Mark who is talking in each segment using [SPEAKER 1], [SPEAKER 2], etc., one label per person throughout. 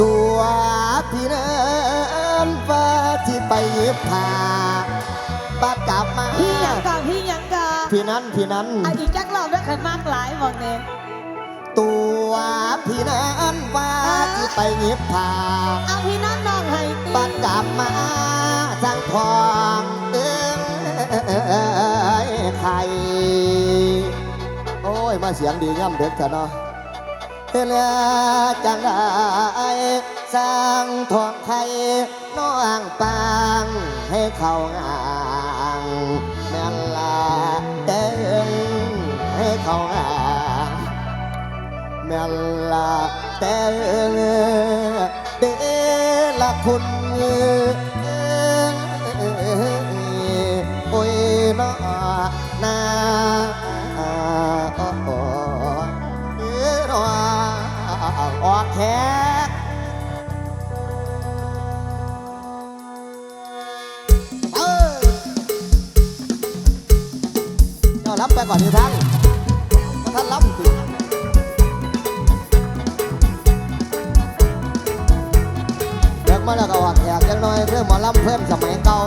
[SPEAKER 1] ตัวพี่เนินว่าที่ไปเย็บผาบ้านกลับมา
[SPEAKER 2] พี่หยังกะพี่หยังกะ
[SPEAKER 1] พี่นั้นพี่นั้น
[SPEAKER 2] อันอีแจักรอบด้วยขันมากหลายบอกเนี่ย
[SPEAKER 1] ตัวพี่นั้นว่าที่ไปเงียบผา
[SPEAKER 2] เอาพี่น้องน้องให้ตี
[SPEAKER 1] บ้านกลับมาสร้างทองเอ้ยไข่ โอ้ย มาเสียงดีย่ำเด็กเถอะเนาะเฮลจังได้สร้างทองไทยน้องปางให้เขางางแม่นลาเต้นให้เขางางแม่นลาเต้นเดละคุณ ก่อนเดี๋ยวท่านท่านรับเด็กมาแล้วก็หักแหกยังน้อยเพื่อหมอลำเพื่อนสมัยเก่า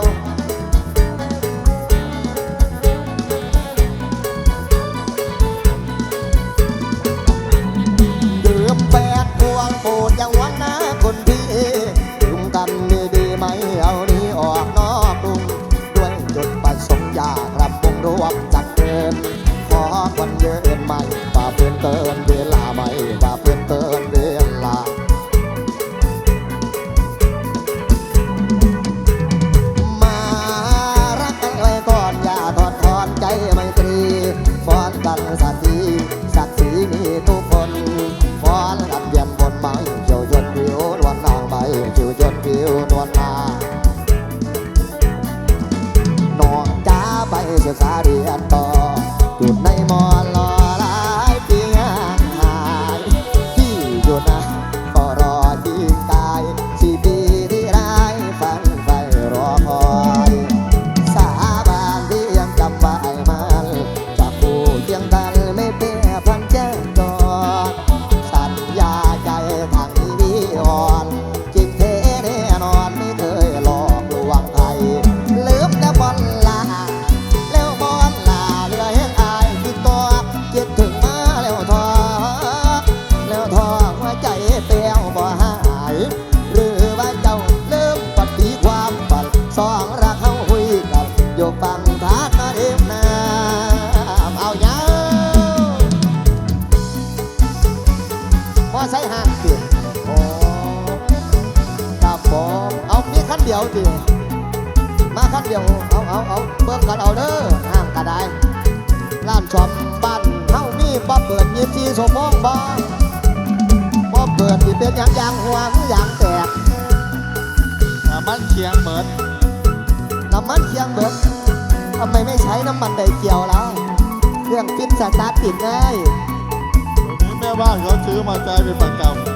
[SPEAKER 1] ยวเอาเอาเอาเบิ่งกันเอาเด้อห้างกระได้ร้านชอมบ้านเฮานี่บ่เปิดยี่สี่สมอวโมงบ่บ่เปิดที่เป็นย่างย่างหัวอย่างแตก
[SPEAKER 3] น้ำมันเคียงเบิดน้ำ
[SPEAKER 1] มันเคียงเบิดทำไมไม่ใช้น้ำมันไดเกียวแล้วเครื่องปิดสตาร์ทติดง่าย
[SPEAKER 3] วันนี้แม่บ้านเขาซื้อมาใช้เป็นประจำ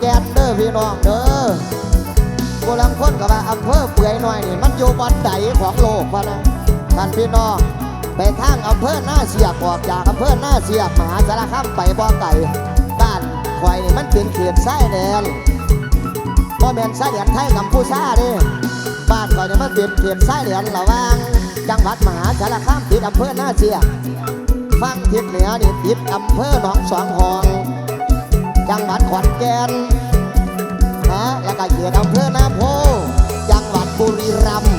[SPEAKER 1] แก่นเด้อพี่น้องเด้อกูลังคนกับว่าอำเภอเปื่อยหน้อยนี่มันอยู่บอนใดของโลกพะนะท่านพี่น้องไปทางอำเภอหน้าเสียกออกจากอำเภอหน้าเสียกมหาสารคามไปบ่อไก่บ้านควายนี่มันเป็นเขตชายแดนบ่แม่นชายแดนไทยกัมพูชาเด้บ้านก่อนจะมาเป็นเขตชายแดนระหว่างจังหวัดมหาสารคามติดอำเภอหน้าเสียกฝั่งทิศเหนือนี่ติดอำเภอหนองสองหอง จังหวัดขอนแก่นนะแล้วก็เขตอำเภอนาโพจังหวัดบุรีรัมย์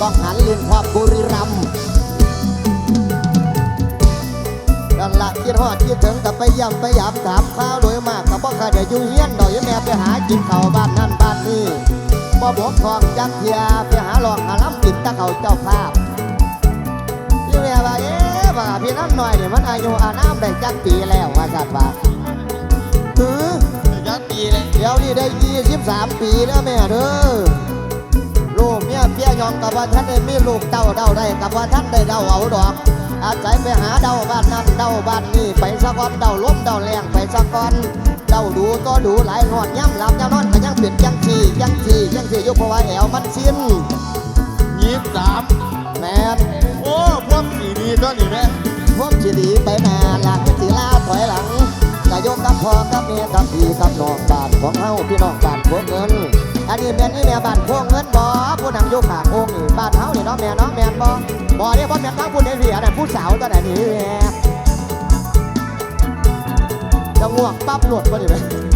[SPEAKER 1] ต้องหันลินพอบบุรีรัมย์นั่นละคิดฮอดคิดถึงกับไปย่ำไปยำถามข้าวโดยมากกับพ่อข้าเดี๋ยวอยู่เฮียนดอกยแม่ไปหากินข้าวบ้านนั่นบ้านนี้บ่บกทองจักเทียไปหาหลอกหาล้ำกินตะเขาเจ้าภาพยี่แม่ว่าเอ๊ะว่าพี่น้ำหน่อยเนี่ยมันอายุอาน้ำได้จักปีแล้วว่าสัตว์ว่า อ
[SPEAKER 3] ยัดปีเลย
[SPEAKER 1] เดี๋ยวนี้ได้ยี่สิบสามปีแล้วแม่เด้อลูกเมียเพียยองกับว่าท่านได้มีลูกเต้าเดาได้กับว่าท่านได้เดาเอาดอก อาศัยไปหาเดาบ้านนั้นเดาบ้านนี้ไปสะก้อนเดาล้มเดาแรงไปสะก้อนเดาดูก็ดูหลายนอนย่ำหลับย่ำนอนก็ยังเป็นยังชียังชียังชีอยู่เพราะว่าแอวมันสิ้น
[SPEAKER 3] ยี่สิบสาม
[SPEAKER 1] แม่น
[SPEAKER 3] โอ้พวกสีดีตัวนี้แม่
[SPEAKER 1] พวกจีดีไปนานหลังสีลาถอยหลังกะ ยกกับพ่อกับแม่กับพี่กับน้องบ้านของเฮาพี่น้องบ้านพวกเงิน อันนี้แม่นนี่แม่บ้านพวกเงินบ่ผู้นำอยู่ข้างองค์นี่บ้านเฮานี่เนาะแม่เนาะแม่บ่บ่เนี่ยบ่แม่นทั้งผู้ใดพี่อันนั้นผู้สาวตอนนั้นนี่จะง่วงปั๊บหลุดบ่ดิแม่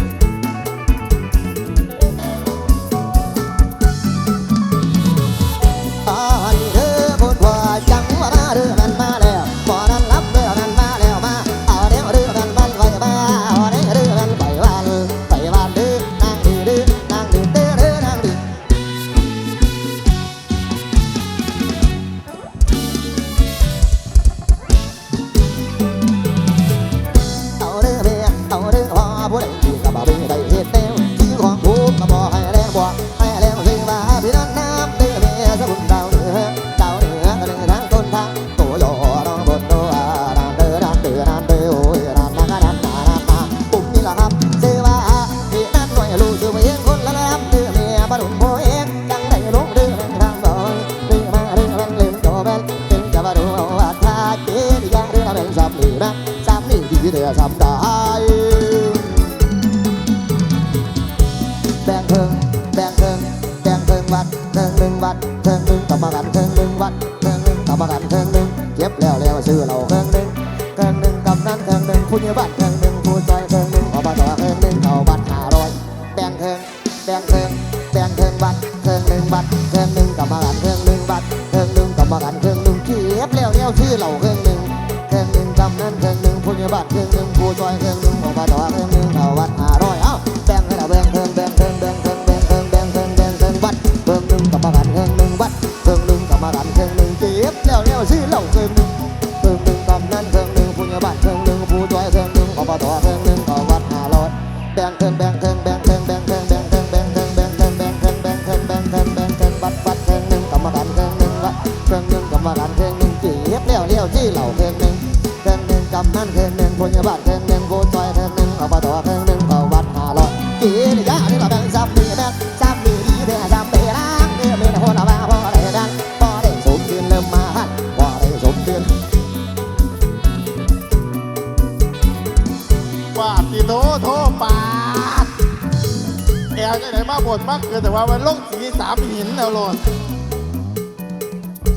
[SPEAKER 1] ดมากเกินแต่ว่ามันลงสีสา
[SPEAKER 3] มหินแล้วโลด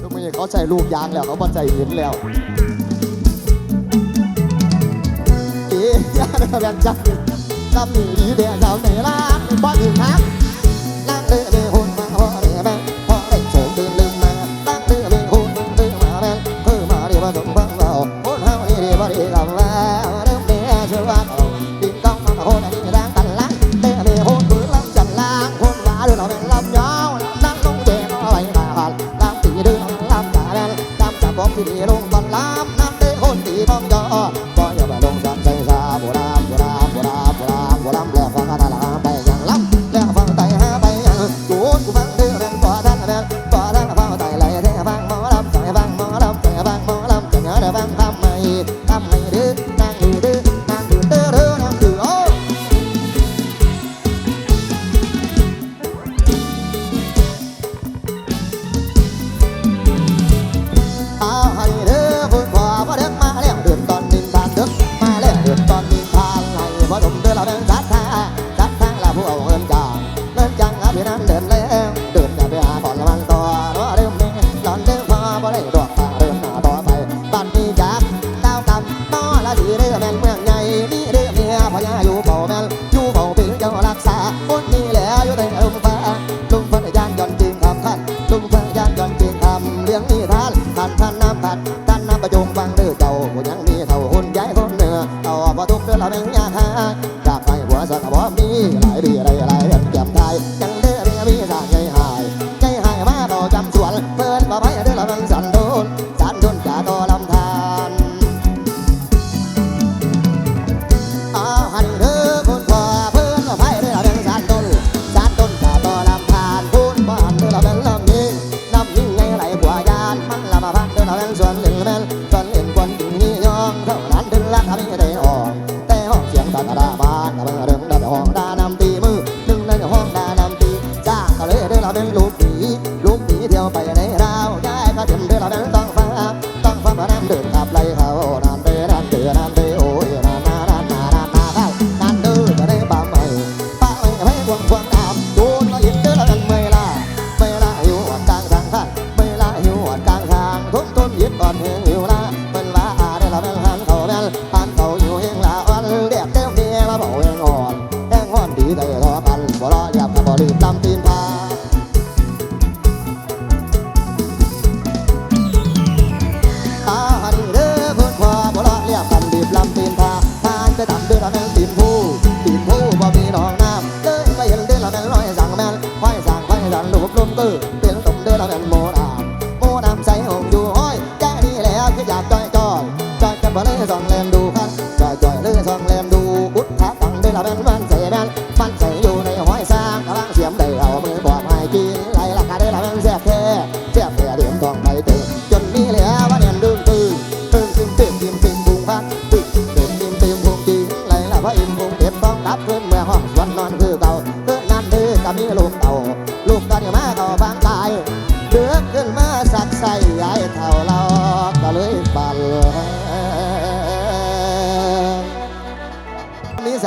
[SPEAKER 1] ช่วงนี้เขาใส่ลูกยางแล้วเขาบอใจหินแล้วเอ๊ะยาเนี่ยแบ่งจับจับหนีเดียวสาวไหนล่ะบ่ถึงนักนั่ง เล่นเดินตอนนี้ทานไหลว่าดมเดือดเราเดิน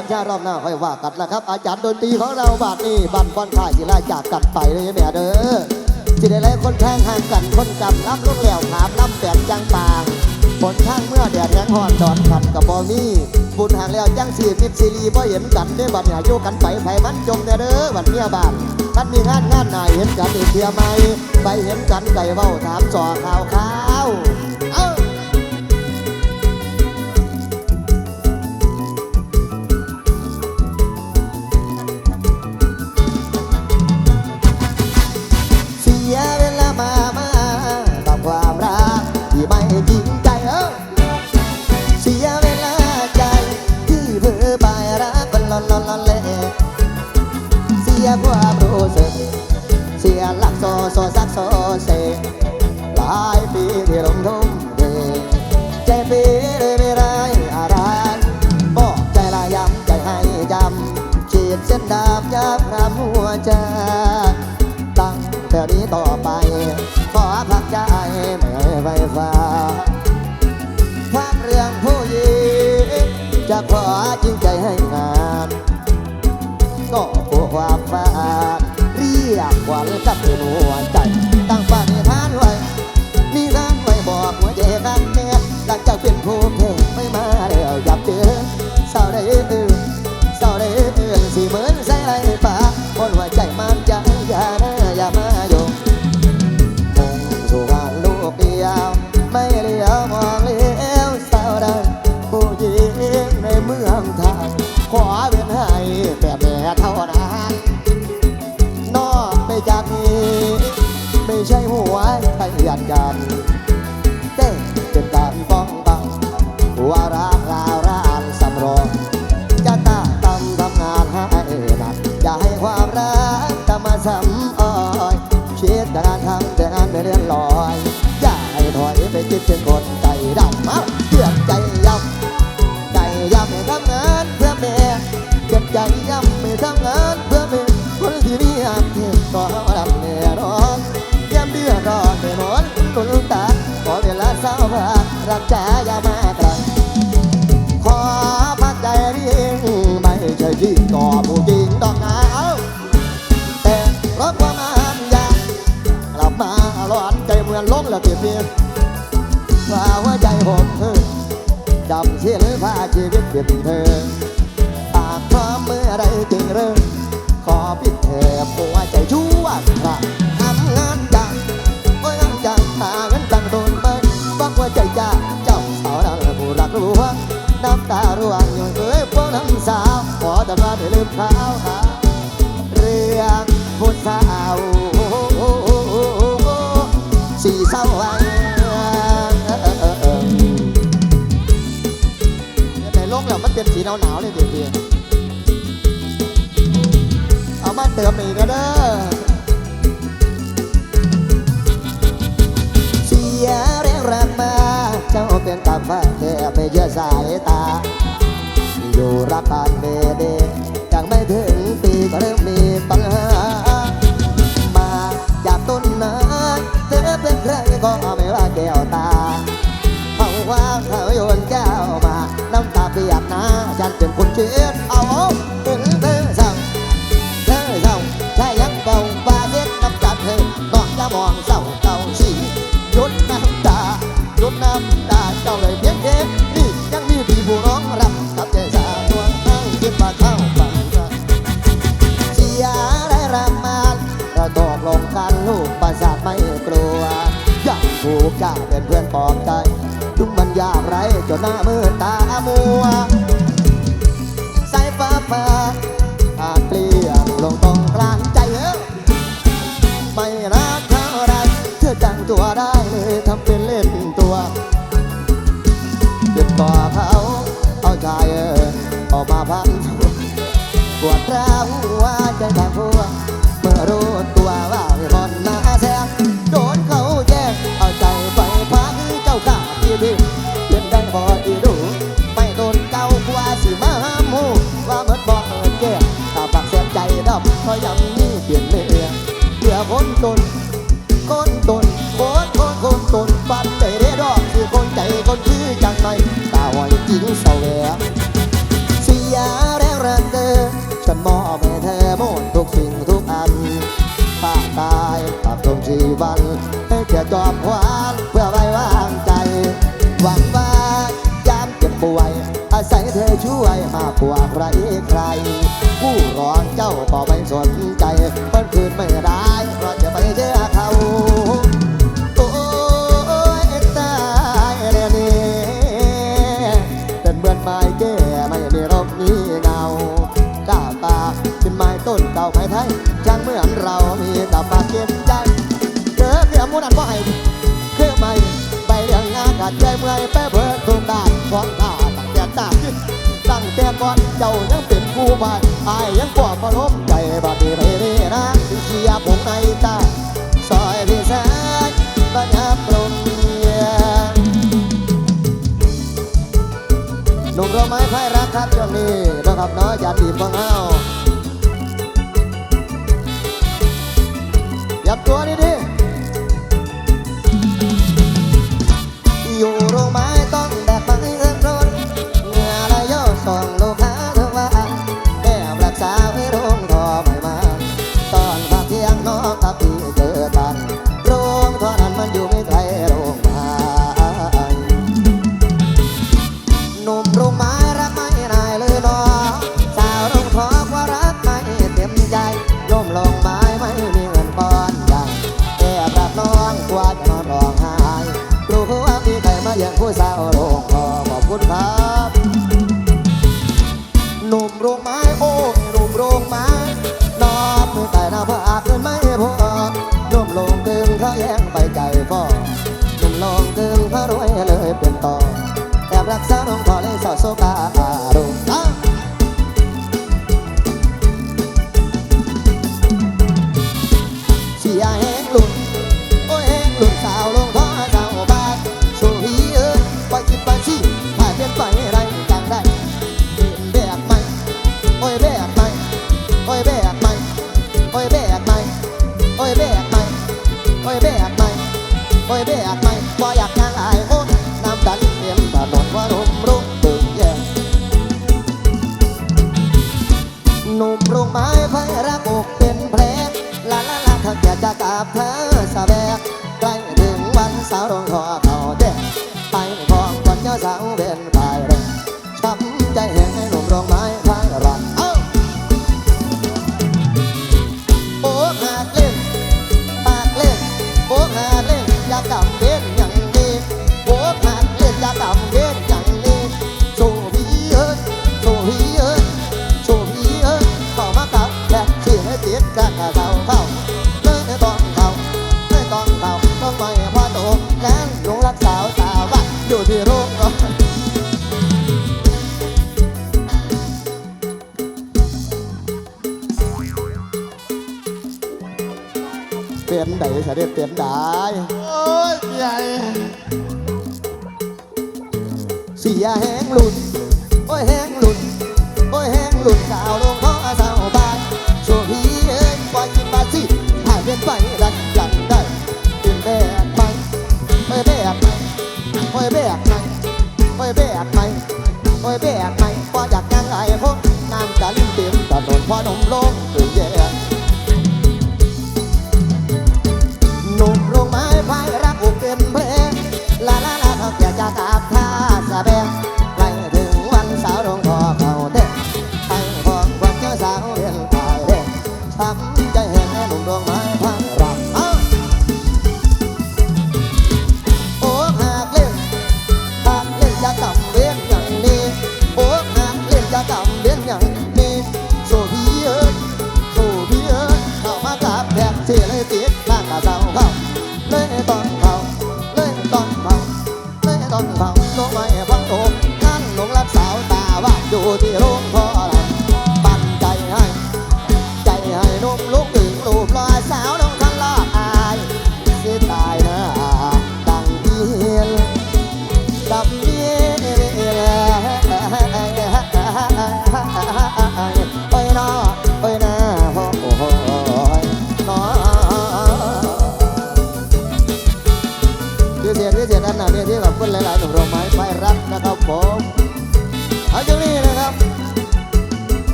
[SPEAKER 1] ามชารอบหน้าค่อยว่ากันนะครับ อาจารย์ดนตรีของเราบาดนี้บันบอนข่ายสิลาจากกันไปเลยแม่เด้อสิได้ไรคนแทงห่างกันคนกำลับลูกแล้วขามล้ำแปดจังปางผลข้างเมื่อแดดแห้งหอนดอนขัดกับบอมี่บุญห่างแล้วจังสี่มิบซีรีบ่เห็นกันได้บัดเนี่ยโยกันไปไผมันจมเด้อบัดเมียบาดท่านมีงานงานไหนเห็นกันอีกเทียไหมไปเห็นกันไก่เบ้าถามจ่อข่าวข้าว จะขอจริงใจให้งานก็กลัวความฝากเรียกวันกับหัวใจ หัวใจผมเธอจำเสียหรือพาชีวิตเปลี่ยนเธอปากพร้อมเมื่อไรจึงเริ่ม หนาวหนาวๆเลยเดี๋ยวเอามาเติมอีกนะเด้เสียแรงรักมาเจ้าเป็นตาฟ้าแค่ไปเชื่อสายตา อยู่รักกันเดเดยังไม่ถึงปีก็เริ่มมีปัญหา มาจากต้นไม้เธอเป็นใครก็ไม่ว่าแก้ ฉันเป็นคนเช็ดเอาถึงเธอสั่งเธอเศร้าใช่ยังเก่าบาเซ็ตน้ำตาเธอนอกจะมองเศร้าเก่าสิหยุดน้ำตาหยุดน้ำตาเจ้าเลยเพียงแค่นี่ยังมีพี่ผู้ร้องรับกับใจสาวตัวให้คิดว่าเข้าฝันกันเสียได้รำมาเราตกลงกันลูกประสาทไม่กลัวอยากผูกกาเป็นเพื่อนปลอบใจทุกมันยากไรจนหน้ามืดตามัวา ก็ยังมีเปลี่ยนเมียเหลือคนตนคนตนคนคนคนตนปัดใจเรดอกคือคนใจคนคือจังไรตาหอยจริงเสวงเสียแรงแรงเกินฉันมอบให้เธอหมดทุกสิ่งทุกอันถ้าตายปากตรงชีวันให้แค่จอมควั สนใจเปิ้นคืนไม่ได้เพราะจะไปเจอเขาโอ้ยตายแล้วนี่เป็นเบือนไม้แก่ไม่มีร่มมีเงาก้าตาเป็นไม้ต้นเก่าไม้ไทยช่างเหมือนเรามีแต่ปากเก็บใจเจอเกี่ยมูนันบ่ให้คือไม่ไปเรื่องงานกัดใจเมื่อยไปเบิดทุกด้านของตาตั้งแต่ตาขึ้น ตั้งแต่ก่อนเจ้ายังเป็นผู้บายอายยังกว่ามาล้มใจบัดนี้ไปเรื่อยนะเชียร์ผมในตาซอยพี่แสนบัญญัติลมเย็นหนุ่มเราไม้ไพ่รักครับช่วงนี้นะครับเนาะอย่าดีบของเฮาหยับตัวดีดีอยู่โรงไม้ต้องแบกไป Adam